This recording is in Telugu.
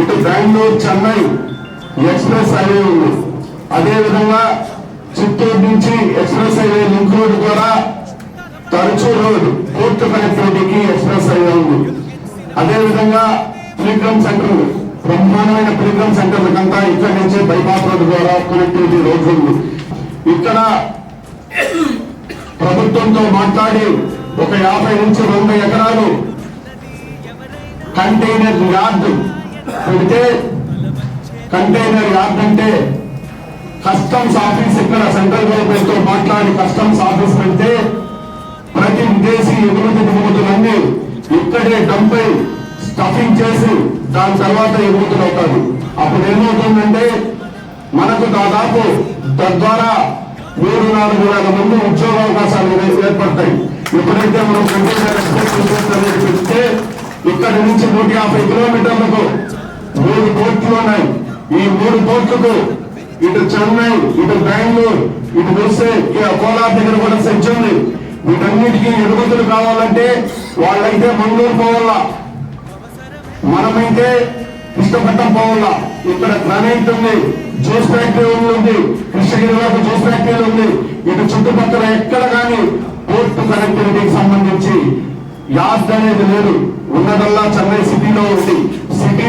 ఇటు బెంగళూరు చెన్నై ఎక్స్ప్రెస్ హైవే ఉంది. అదేవిధంగా చిత్తూరు నుంచి ఎక్స్ప్రెస్ హైవే లింక్ రోడ్ ద్వారా తరచూ రోడ్ పూర్తి కనెక్టివిటీకి ఎక్స్ప్రెస్ హైవే ఉంది. అదేవిధంగా ప్రీగ్రామ్ సెంటర్ బ్రహ్మాండమైన ప్రీగ్రామ్ సెంటర్ కంతా ఇక్కడ నుంచి బైపాస్ రోడ్ ద్వారా కనెక్టివిటీ రోడ్ ఉంది. ఇక్కడ ప్రభుత్వంతో మాట్లాడి ఒక యాభై నుంచి వంద ఎకరాలు కంటైనర్ యార్డు పెడితే కంటైనర్ యార్డ్ అంటే కస్టమ్స్ ఆఫీస్ ఇక్కడ సెంట్రల్ గవర్నమెంట్తో మాట్లాడి కస్టమ్స్ ఆఫీస్ పెడితే ప్రతి విదేశీ ఎగుమతి దిగుమతులన్నీ ఇక్కడే డంపై స్టఫింగ్ చేసి దాని తర్వాత ఎగుమతులు అవుతారు అప్పుడు ఏమవుతుందంటే మనకు దాదాపు తద్వారా మూడు నాలుగు వేల మంది ఉద్యోగ అవకాశాలు ఏర్పడతాయి. ఎప్పుడైతే మనం కంటైనర్ ఎక్స్పోర్ట్ ఇంపోర్ట్ పెడితే ఇక్కడ నుంచి నూట యాభై కిలోమీటర్లకు మూడు పోర్టులు ఉన్నాయి. ఈ మూడు పోర్టులకు ఇటు చెన్నై ఇటు బెంగళూరు ఇటు వస్తే ఇక కోలార్ దగ్గర కూడా సెంచ్ ఉంది వీటన్నిటికీ ఎగుమతులు కావాలంటే వాళ్ళైతే మంగళూరు పోవాలా? మనమైతే ఇష్టపడ్డం పోవాలా? ఇక్కడ గ్రానైట్ ఉంది జ్యూస్ ఫ్యాక్టరీ ఉంది కృష్ణగిరి వరకు జ్యూస్ ఫ్యాక్టరీ ఉంది. ఇటు చుట్టుపక్కల ఎక్కడ కానీ పోర్టు కనెక్టివిటీకి సంబంధించి యాస్ అనేది లేదు. ఉన్నదల్లా చెన్నై సిటీలో ఉంది. సిటీ